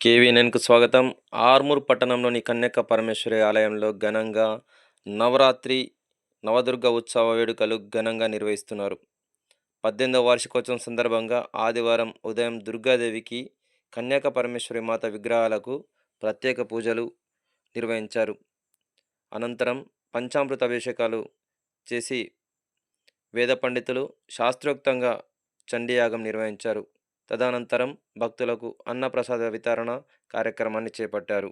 కేవీఎన్కు స్వాగతం. ఆర్మూర్ పట్టణంలోని కన్యక పరమేశ్వరి ఆలయంలో ఘనంగా నవరాత్రి నవదుర్గ ఉత్సవ వేడుకలు ఘనంగా నిర్వహిస్తున్నారు. పద్దెనిమిదవ వార్షికోత్సవం సందర్భంగా ఆదివారం ఉదయం దుర్గాదేవికి కన్యక పరమేశ్వరి మాత విగ్రహాలకు ప్రత్యేక పూజలు నిర్వహించారు. అనంతరం పంచామృత అభిషేకాలు చేసి వేద పండితులు శాస్త్రోక్తంగా చండీయాగం నిర్వహించారు. తదనంతరం భక్తులకు అన్నప్రసాద వితరణ కార్యక్రమాన్ని చేపట్టారు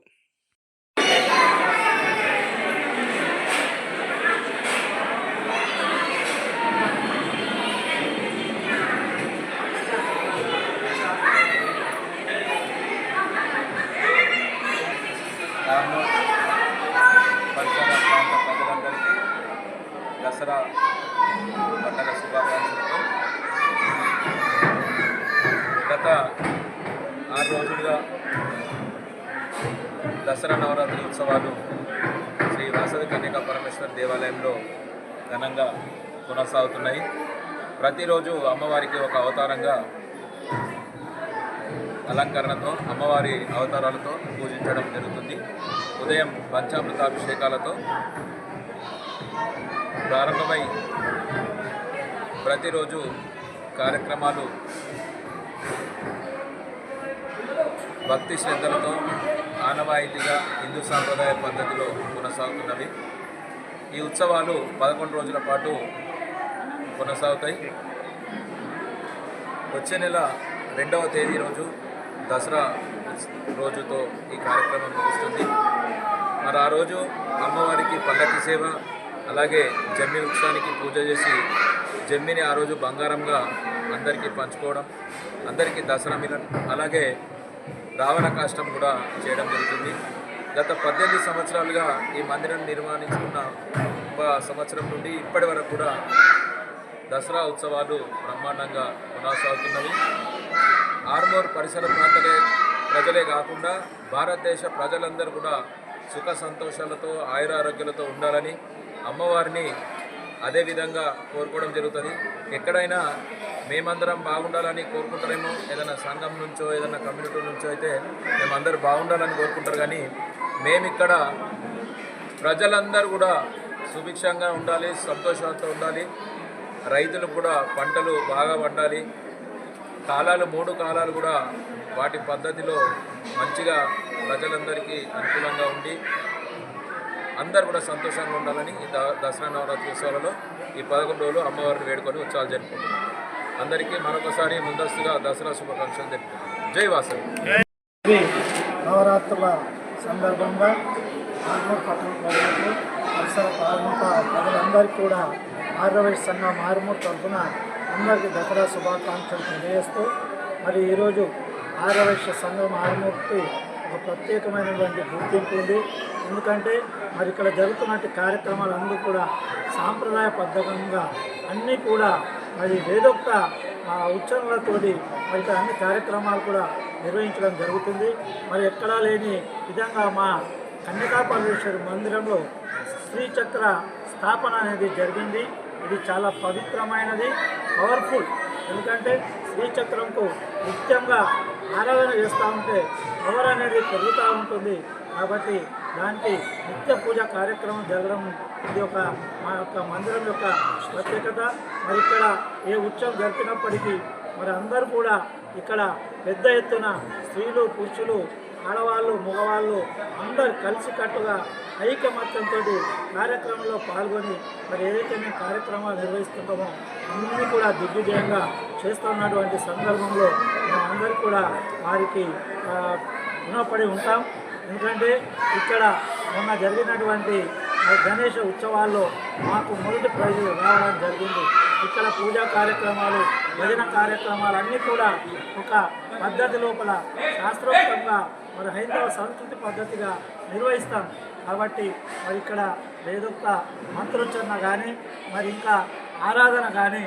ఆర్మూర్ పరిసర ప్రాంత ప్రజలందరికీ దసరా పండగ శుభాకాంక్షలతో గత ఆరు రోజులుగా దసరా నవరాత్రి ఉత్సవాలు శ్రీ వాసవి కన్యకా పరమేశ్వర దేవాలయంలో ఘనంగా కొనసాగుతున్నాయి. ప్రతిరోజు అమ్మవారికి ఒక అవతారంగా అలంకరణతో అమ్మవారి అవతారాలతో పూజించడం జరుగుతుంది. ఉదయం పంచామృతాభిషేకాలతో ప్రారంభమై ప్రతిరోజు కార్యక్రమాలు భక్తి శ్రద్ధలతో ఆనవాయితీగా హిందూ సాంప్రదాయ పద్ధతిలో కొనసాగుతున్నవి ఈ ఉత్సవాలు పదకొండు రోజుల పాటు కొనసాగుతాయి. వచ్చే నెల రెండవ తేదీ రోజు దసరా రోజుతో ఈ కార్యక్రమం ముగుస్తుంది. మరి ఆ రోజు అమ్మవారికి పల్లకి సేవ అలాగే జమ్మి వృక్షానికి పూజ చేసి జమ్మిని ఆ రోజు బంగారంగా అందరికీ పంచుకోవడం అందరికీ దసరా మిలన్ అలాగే రావణ కాష్టం కూడా చేయడం జరుగుతుంది. గత పద్దెనిమిది సంవత్సరాలుగా ఈ మందిరం నిర్మాణించుకున్న ఒక సంవత్సరం నుండి ఇప్పటి వరకు కూడా దసరా ఉత్సవాలు బ్రహ్మాండంగా కొనసాగుతున్నవి. ఆర్మూర్ పరిసర ప్రాంతలే ప్రజలే కాకుండా భారతదేశ ప్రజలందరూ కూడా సుఖ సంతోషాలతో ఆయురారోగ్యాలతో ఉండాలని అమ్మవారిని అదే విధంగా కోరుకోవడం జరుగుతుంది. ఎక్కడైనా మేమందరం బాగుండాలని కోరుకుంటారేమో. ఏదైనా సంఘం నుంచో ఏదైనా కమ్యూనిటీ నుంచో అయితే మేమందరూ బాగుండాలని కోరుకుంటారు. కానీ మేమిక్కడ ప్రజలందరూ కూడా సుభిక్షంగా ఉండాలి సంతోషంతో ఉండాలి. రైతులు కూడా పంటలు బాగా పండాలి. కాలాలు మూడు కాలాలు కూడా వాటి పద్ధతిలో మంచిగా ప్రజలందరికీ అనుకూలంగా ఉండి అందరు కూడా సంతోషంగా ఉండాలని ఈ ద- దసరా నవరాత్రి ఉత్సవాలలో ఈ పదకొండు రోజులు అమ్మవారిని వేడుకొని ఉత్సవాలు జరుపుకుంటున్నాం. అందరికీ మరొకసారి ముందస్తుగా దసరా శుభాకాంక్షలు తెలుపుతున్నాను. జై వాసు. నవరాత్రుల సందర్భంగా ఆర్మూర్ పట్టణ ప్రజలకు పరిసర ప్రాంత ప్రజలందరికీ కూడా ఆర్యవైశ్య సంఘం ఆర్మూర్ తరఫున అందరికీ దసరా శుభాకాంక్షలు తెలియజేస్తూ మరి ఈరోజు ఆర్యవైశ్య సంఘం ఆర్మూర్కి ఒక ప్రత్యేకమైనటువంటి గుర్తింపు ఉంది. ఎందుకంటే మరి ఇక్కడ జరుగుతున్నటువంటి కార్యక్రమాలన్నీ కూడా సాంప్రదాయ పద్ధతంగా అన్నీ కూడా మరి వేదోక్త ఆ, ఉచ్చారణలతోటి మరి ఇక్కడ అన్ని కార్యక్రమాలు కూడా నిర్వహించడం జరుగుతుంది. మరి ఎక్కడా లేని విధంగా మా కన్యకాపరమేశ్వరి మందిరంలో శ్రీచక్ర స్థాపన అనేది జరిగింది. ఇది చాలా పవిత్రమైనది పవర్ఫుల్. ఎందుకంటే శ్రీచక్రంకు నిత్యంగా ఆరాధన చేస్తూ ఉంటే పవర్ అనేది పెరుగుతూ ఉంటుంది. కాబట్టి దానికి నిత్య పూజ కార్యక్రమం జరగడం ఇది ఒక మా యొక్క మందిరం యొక్క ప్రత్యేకత. మరి ఇక్కడ ఏ ఉత్సవం జరిపినప్పటికీ మరి అందరూ కూడా ఇక్కడ పెద్ద ఎత్తున స్త్రీలు పురుషులు ఆడవాళ్ళు మగవాళ్ళు అందరు కలిసికట్టుగా ఐకమత్యంతో కార్యక్రమంలో పాల్గొని మరి ఏదైతే మేము కార్యక్రమాలు నిర్వహిస్తున్నామో అన్నీ కూడా దిగ్విజయంగా చేస్తున్నటువంటి సందర్భంలో మేమందరూ కూడా వారికి రుణపడి ఉంటాం. ఎందుకంటే ఇక్కడ మొన్న జరిగినటువంటి గణేష ఉత్సవాల్లో మాకు మొదటి ప్రైజ్ రావడం జరిగింది. ఇక్కడ పూజా కార్యక్రమాలు భజన కార్యక్రమాలు అన్నీ కూడా ఒక పద్ధతి లోపల శాస్త్రోక్తంగా మరి హైందవ సంస్కృతి పద్ధతిగా నిర్వహిస్తాం. కాబట్టి మరి ఇక్కడ వేదొక్క మంత్రోచ్చరణ కానీ మరి ఇంకా ఆరాధన కానీ